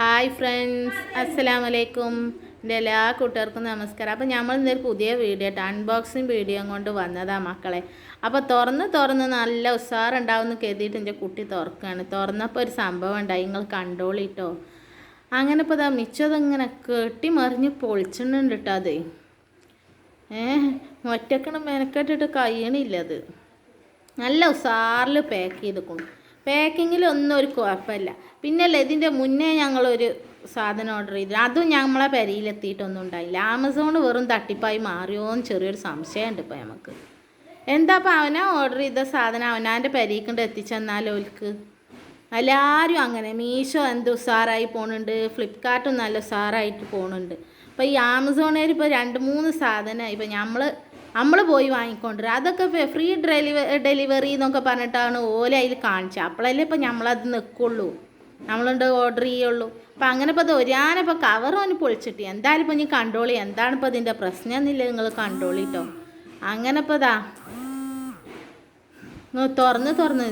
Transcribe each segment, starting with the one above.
Hi friends അസ്സലാമു അലൈക്കും എന്റെ എല്ലാ കൂട്ടുകാർക്കും നമസ്കാരം. അപ്പോൾ നമ്മൾ ഇന്നൊരു പുതിയ വീഡിയോ ആയിട്ട് അൺബോക്സിങ് വീഡിയോ കൊണ്ട് വന്നതാണ് മക്കളെ. അപ്പോൾ തുറന്ന് തുറന്ന് നല്ല ഉഷാറുണ്ടാവുമെന്ന് കരുതിയിട്ട് എന്റെ കുട്ടി തുറക്കുകയാണ്. തുറന്നപ്പോൾ ഒരു സംഭവം ഉണ്ടായി. നിങ്ങൾ കണ്ടോളിട്ടോ അങ്ങനെ ഇപ്പോൾ ഇതാ മിച്ചതിങ്ങനെ കെട്ടി മറിഞ്ഞ് പൊളിച്ചിട്ടുണ്ട് കേട്ടോ അത്. ഏ ഒറ്റക്കണ മെനക്കെട്ടിട്ട് കഴിയണില്ല അത്. നല്ല ഉസാറിൽ പാക്ക് ചെയ്തു ചെയ്തിക്കണം പാക്കിങ്ങിലൊന്നും ഒരു കുഴപ്പമില്ല. പിന്നല്ലേ ഇതിന്റെ മുന്നേ ഞങ്ങളൊരു സാധനം ഓർഡർ ചെയ്തു അതും ഞങ്ങളെ പെരയിലെത്തിയിട്ടൊന്നും ഉണ്ടായില്ല. ആമസോൺ വെറും തട്ടിപ്പായി മാറിയോന്ന് ചെറിയൊരു സംശയമുണ്ട് ഇപ്പോൾ നമുക്ക് എന്താ അപ്പോൾ അവനാ ഓർഡർ ചെയ്ത സാധനം? അവനാന്റെ പെരീക്കൊണ്ട് എത്തിച്ചെന്നാലോ ഓൽക്ക്? എല്ലാവരും അങ്ങനെ. മീഷോ എന്ത് ഉസാറായി പോകുന്നുണ്ട് ഫ്ലിപ്കാർട്ടും നല്ല ഉസാറായിട്ട് പോകുന്നുണ്ട് അപ്പോൾ ഈ ആമസോണിൽ ഇപ്പോൾ രണ്ട് മൂന്ന് സാധനം ഇപ്പോൾ നമ്മൾ നമ്മൾ പോയി വാങ്ങിക്കൊണ്ടുവരും അതൊക്കെ ഫ്രീ ഡെലിവ ഡെലിവറി എന്നൊക്കെ പറഞ്ഞിട്ടാണ് ഓല അതിൽ കാണിച്ചത്. അപ്പോഴല്ലേ ഇപ്പോൾ നമ്മളത് നിൽക്കുള്ളൂ നമ്മളുണ്ട് ഓർഡർ ചെയ്യുള്ളൂ. അപ്പം അങ്ങനെ ഇപ്പോൾ അത് ഒരാനിപ്പോൾ കവർ ഓന് പൊളിച്ചിട്ട് എന്തായാലും ഇപ്പോൾ ഇനി കണ്ടോളി. എന്താണ് ഇപ്പോൾ ഇതിന്റെ പ്രശ്നം എന്നില്ല നിങ്ങൾ കണ്ടോളിട്ടോ അങ്ങനെ ഇപ്പോൾ ഇതാ തുറന്ന് തുറന്ന്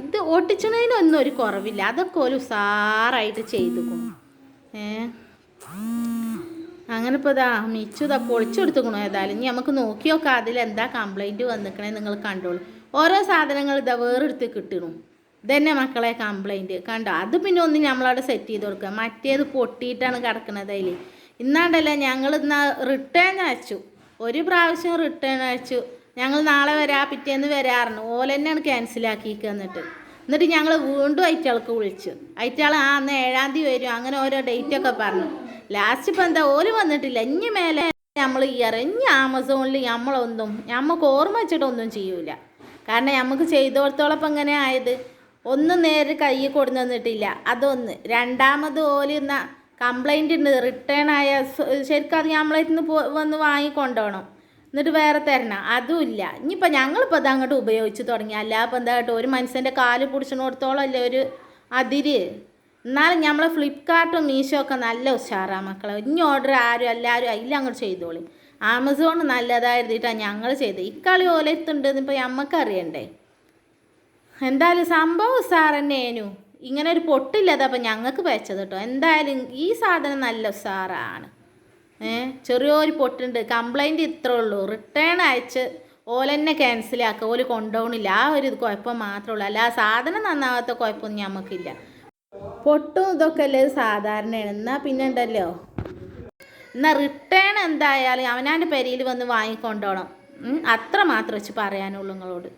ഇത് ഒട്ടിച്ചണതിനൊന്നും ഒരു കുറവില്ല. അതൊക്കെ ഒരു ഉസാറായിട്ട് ചെയ്തു ഏ? അങ്ങനെ ഇപ്പോൾ ഇതാ മിച്ചു ഇതാ പൊളിച്ചെടുത്തുക്കണു ഏതായാലും. ഇനി നമുക്ക് നോക്കി നോക്കാം അതിൽ എന്താ കംപ്ലൈന്റ് വന്നിക്കണേ നിങ്ങൾ കണ്ടോളൂ. ഓരോ സാധനങ്ങൾ ഇതാ വേറെടുത്ത് കിട്ടണു. ഇതന്നെ മക്കളെ കംപ്ലൈന്റ് കണ്ടോ? അത് പിന്നെ ഒന്ന് നമ്മളവിടെ സെറ്റ് ചെയ്ത് കൊടുക്കുക മറ്റേത് പൊട്ടിയിട്ടാണ് കിടക്കുന്നത് അതിൽ ഇന്നാണ്ടല്ല ഞങ്ങൾ ഇന്ന് റിട്ടേൺ അയച്ചു. ഒരു പ്രാവശ്യം റിട്ടേൺ അയച്ചു. ഞങ്ങൾ നാളെ വരാ പിറ്റേന്ന് വരാറുണ്ട് ഓല തന്നെയാണ് ക്യാൻസലാക്കിക്കുക എന്നിട്ട്. എന്നിട്ട് ഞങ്ങൾ വീണ്ടും അയറ്റാൾക്ക് വിളിച്ചു. അയറ്റാൾ ആ അന്ന് ഏഴാം തീയതി വരും. അങ്ങനെ ഓരോ ഡേറ്റൊക്കെ പറഞ്ഞു. ലാസ്റ്റ് ഇപ്പം എന്താ ഓൽ വന്നിട്ടില്ല. ഇനി മേലെ നമ്മൾ ഇറങ്ങി ആമസോണിൽ നമ്മളൊന്നും നമുക്ക് ഓർമ്മ വെച്ചിട്ടൊന്നും ചെയ്യൂല. കാരണം നമുക്ക് ചെയ്തോടത്തോളം ഇപ്പം എങ്ങനെ ആയത്. ഒന്നും നേരെ കൈ കൊണ്ടു തന്നിട്ടില്ല. അതൊന്ന്. രണ്ടാമത് ഓൽ എന്ന കംപ്ലൈന്റ് ഉണ്ട് റിട്ടേൺ ആയ ശരിക്കും അത് ഇന്ന് പോ വന്ന് വാങ്ങിക്കൊണ്ടോണം. എന്നിട്ട് വേറെ തരണം. അതുമില്ല ഇനിയിപ്പോൾ ഞങ്ങളിപ്പോൾ അത് അങ്ങോട്ട് ഉപയോഗിച്ച് തുടങ്ങി. അല്ല അപ്പോൾ എന്താ കേട്ടോ ഒരു മനുഷ്യന്റെ കാൽ പിടിച്ചിടത്തോളം അല്ലേ ഒരു അതിര്. എന്നാലും നമ്മളെ ഫ്ലിപ്കാർട്ടും മീഷോ ഒക്കെ നല്ല ഉഷാറാണ് മക്കളെ. ഇനി ഓർഡർ ആരും എല്ലാവരും അതിൽ അങ്ങോട്ട് ചെയ്തോളി. ആമസോൺ നല്ലതായിരുന്നിട്ടാണ് ഞങ്ങൾ ചെയ്തത്. ഇക്കളി ഓലെത്തുണ്ട് ഇപ്പോൾ ഞമ്മക്ക് അറിയണ്ടേ എന്തായാലും സംഭവം ഉസാർ ഇങ്ങനെ ഒരു പൊട്ടില്ലത് അപ്പം ഞങ്ങൾക്ക് വെച്ചത് കേട്ടോ എന്തായാലും ഈ സാധനം നല്ല ഉസാറാണ് ഏഹ് ചെറിയൊരു പൊട്ടുണ്ട്. കംപ്ലൈന്റ് ഇത്രേ ഉള്ളൂ. റിട്ടേൺ അയച്ച് ഓലെന്നെ ക്യാൻസലാക്കുക ഓൽ കൊണ്ടുപോകണില്ല ആ ഒരു കുഴപ്പം മാത്രമേ ഉള്ളൂ. അല്ല ആ സാധനം നന്നാവാത്ത കുഴപ്പമൊന്നും ഞമ്മക്കില്ല. പൊട്ടും ഇതൊക്കെ അല്ലേ സാധാരണയാണ്. എന്നാൽ പിന്നെ ഉണ്ടല്ലോ? എന്നാൽ റിട്ടേൺ എന്തായാലും അവനാന്റെ പെരയിൽ വന്ന് വാങ്ങിക്കൊണ്ടോണം. അത്ര മാത്രം വെച്ച് പറയാനുള്ളൂ നിങ്ങളോട്.